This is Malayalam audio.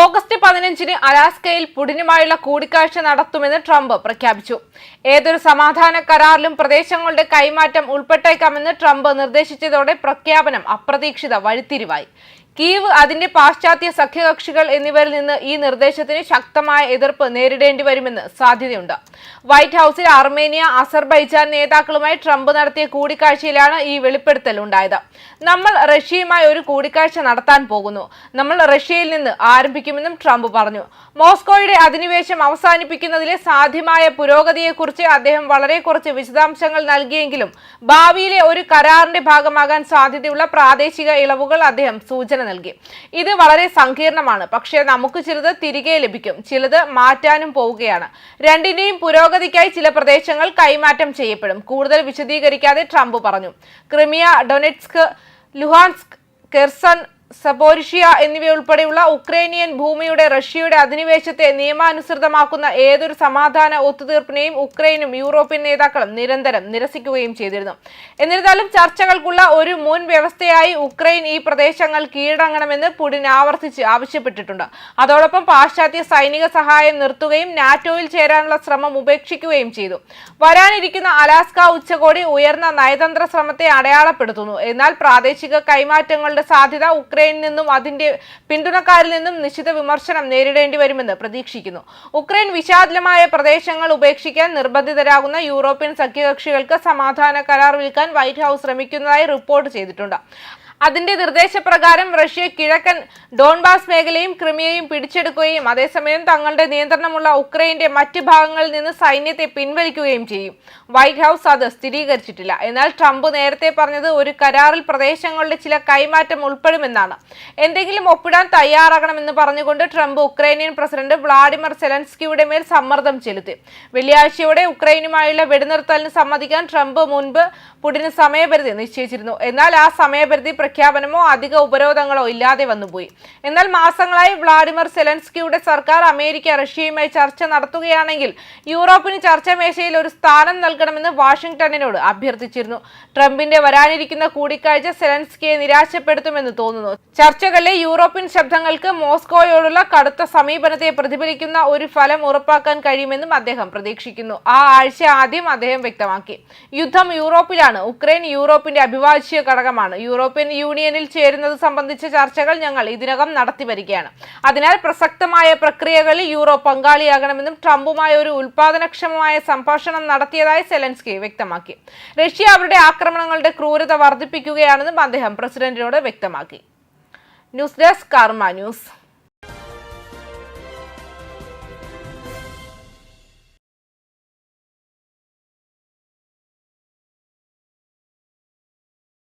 ഓഗസ്റ്റ് പതിനഞ്ചിന് അലാസ്കയിൽ പുടിനുമായുള്ള കൂടിക്കാഴ്ച നടത്തുമെന്ന് ട്രംപ് പ്രഖ്യാപിച്ചു. ഏതൊരു സമാധാന കരാറിലും പ്രദേശങ്ങളുടെ കൈമാറ്റം ഉൾപ്പെട്ടേക്കാമെന്ന് ട്രംപ് നിർദ്ദേശിച്ചതോടെ പ്രഖ്യാപനം അപ്രതീക്ഷിത വഴിത്തിരിവായി. കീവ് അതിന്റെ പാശ്ചാത്യ സഖ്യകക്ഷികൾ എന്നിവരിൽ നിന്ന് ഈ നിർദ്ദേശത്തിന് ശക്തമായ എതിർപ്പ് നേരിടേണ്ടി വരുമെന്ന് സാധ്യതയുണ്ട്. വൈറ്റ് ഹൌസിൽ അർമേനിയ അസർബൈജാൻ നേതാക്കളുമായി ട്രംപ് നടത്തിയ കൂടിക്കാഴ്ചയിലാണ് ഈ വെളിപ്പെടുത്തൽ ഉണ്ടായത്. നമ്മൾ റഷ്യയുമായി ഒരു കൂടിക്കാഴ്ച നടത്താൻ പോകുന്നു. നമ്മൾ റഷ്യയിൽ നിന്ന് ആരംഭിക്കുമെന്നും ട്രംപ് പറഞ്ഞു. മോസ്കോയുടെ അധിനിവേശം അവസാനിപ്പിക്കുന്നതിലെ സാധ്യമായ പുരോഗതിയെക്കുറിച്ച് അദ്ദേഹം വളരെ കുറച്ച് വിശദാംശങ്ങൾ നൽകിയെങ്കിലും ഭാവിയിലെ ഒരു കരാറിന്റെ ഭാഗമാകാൻ സാധ്യതയുള്ള പ്രാദേശിക ഇളവുകൾ അദ്ദേഹം സൂചന നൽകി. ഇത് വളരെ സങ്കീർണമാണ്. പക്ഷേ നമുക്ക് ചിലത് തിരികെ ലഭിക്കും. ചിലത് മാറ്റാനും പോവുകയാണ്. രണ്ടിന്റെയും പുരോഗതിക്കായി ചില പ്രദേശങ്ങൾ കൈമാറ്റം ചെയ്യപ്പെടും. കൂടുതൽ വിശദീകരിക്കാതെ ട്രംപ് പറഞ്ഞു. Crimea Donetsk Luhansk Kherson Zaporizhzhia എന്നിവയുൾപ്പെടെയുള്ള ഉക്രൈനിയൻ ഭൂമിയുടെ റഷ്യയുടെ അധിനിവേശത്തെ നിയമാനുസൃതമാക്കുന്ന ഏതൊരു സമാധാന ഒത്തുതീർപ്പിനെയും ഉക്രൈനും യൂറോപ്യൻ നേതാക്കളും നിരന്തരം നിരസിക്കുകയും ചെയ്തിരുന്നു. എന്നിരുന്നാലും ചർച്ചകൾക്കുള്ള ഒരു മുൻ വ്യവസ്ഥയായി ഉക്രൈൻ ഈ പ്രദേശങ്ങൾ കീഴടങ്ങണമെന്ന് പുടിൻ ആവർത്തിച്ച് ആവശ്യപ്പെട്ടിട്ടുണ്ട്. അതോടൊപ്പം പാശ്ചാത്യ സൈനിക സഹായം നിർത്തുകയും നാറ്റോയിൽ ചേരാനുള്ള ശ്രമം ഉപേക്ഷിക്കുകയും ചെയ്തു. വരാനിരിക്കുന്ന അലാസ്ക ഉച്ചകോടി ഉയർന്ന നയതന്ത്ര ശ്രമത്തെ അടയാളപ്പെടുത്തുന്നു. എന്നാൽ പ്രാദേശിക കൈമാറ്റങ്ങളുടെ സാധ്യത ഉക്രൈൻ ഉക്രൈനിൽ നിന്നും അതിന്റെ പിന്തുണക്കാരിൽ നിന്നും നിശ്ചിത വിമർശനം നേരിടേണ്ടി വരുമെന്ന് പ്രതീക്ഷിക്കുന്നു. ഉക്രൈൻ വിശാലമായ പ്രദേശങ്ങൾ ഉപേക്ഷിക്കാൻ നിർബന്ധിതരാകുന്ന യൂറോപ്യൻ സഖ്യകക്ഷികൾക്ക് സമാധാന കരാർ വിൽക്കാൻ വൈറ്റ് ഹൗസ് ശ്രമിക്കുന്നതായി റിപ്പോർട്ട് ചെയ്തിട്ടുണ്ട്. അതിന്റെ നിർദ്ദേശപ്രകാരം റഷ്യ കിഴക്കൻ ഡോൺബാസ് മേഖലയും ക്രിമിയയും പിടിച്ചെടുക്കുകയും അതേസമയം തങ്ങളുടെ നിയന്ത്രണമുള്ള ഉക്രൈന്റെ മറ്റ് ഭാഗങ്ങളിൽ നിന്ന് സൈന്യത്തെ പിൻവലിക്കുകയും ചെയ്യും. വൈറ്റ് ഹൗസ് അത് സ്ഥിരീകരിച്ചിട്ടില്ല. എന്നാൽ ട്രംപ് നേരത്തെ പറഞ്ഞത് ഒരു കരാറിൽ പ്രദേശങ്ങളുടെ ചില കൈമാറ്റം ഉൾപ്പെടുമെന്നാണ്. എന്തെങ്കിലും ഒപ്പിടാൻ തയ്യാറാകണമെന്ന് പറഞ്ഞുകൊണ്ട് ട്രംപ് ഉക്രൈനിയൻ പ്രസിഡന്റ് വ്ളാഡിമിർ സെലൻസ്കിയുടെ മേൽ സമ്മർദ്ദം ചെലുത്തി. വെള്ളിയാഴ്ചയോടെ ഉക്രൈനുമായുള്ള വെടിനിർത്തലിന് സമ്മതിക്കാൻ ട്രംപ് മുൻപ് പുടിന് സമയപരിധി നിശ്ചയിച്ചിരുന്നു. എന്നാൽ ആ സമയപരിധി പ്രഖ്യാപനമോ അധിക ഉപരോധങ്ങളോ ഇല്ലാതെ വന്നുപോയി. എന്നാൽ മാസങ്ങളായി വ്ളാഡിമിർ സെലൻസ്കിയുടെ സർക്കാർ അമേരിക്ക റഷ്യയുമായി ചർച്ച നടത്തുകയാണെങ്കിൽ യൂറോപ്പിന് ചർച്ചാ മേശയിൽ ഒരു സ്ഥാനം നൽകണമെന്ന് വാഷിംഗ്ടണിനോട് അഭ്യർത്ഥിച്ചിരുന്നു. ട്രംപിന്റെ വരാനിരിക്കുന്ന കൂടിക്കാഴ്ച സെലൻസ്കിയെ നിരാശപ്പെടുത്തുമെന്ന് തോന്നുന്നു. ചർച്ചകളിലെ യൂറോപ്യൻ ശബ്ദങ്ങൾക്ക് മോസ്കോയോടുള്ള കടുത്ത സമീപനത്തെ പ്രതിഫലിക്കുന്ന ഒരു ഫലം ഉറപ്പാക്കാൻ കഴിയുമെന്നും അദ്ദേഹം പ്രതീക്ഷിക്കുന്നു. ആ ആഴ്ച ആദ്യം അദ്ദേഹം വ്യക്തമാക്കി. യുദ്ധം യൂറോപ്പിലാണ്. ഉക്രൈൻ യൂറോപ്പിന്റെ അഭിവാജ്യ ഘടകമാണ്. യൂറോപ്യൻ യൂണിയനിൽ ചേരുന്നത് സംബന്ധിച്ച ചർച്ചകൾ ഞങ്ങൾ ഇതിനകം നടത്തി വരികയാണ്. അതിനാൽ പ്രസക്തമായ പ്രക്രിയകളിൽ യൂറോപ്പ് പങ്കാളിയാകണമെന്നും ട്രംപുമായി ഒരു ഉൽപാദനക്ഷമമായ സംഭാഷണം നടത്തിയതായി സെലൻസ്കി വ്യക്തമാക്കി. റഷ്യ അവരുടെ ആക്രമണങ്ങളുടെ ക്രൂരത വർദ്ധിപ്പിക്കുകയാണെന്നും അദ്ദേഹം പ്രസിഡന്റിനോട് വ്യക്തമാക്കി. News desk Karma news.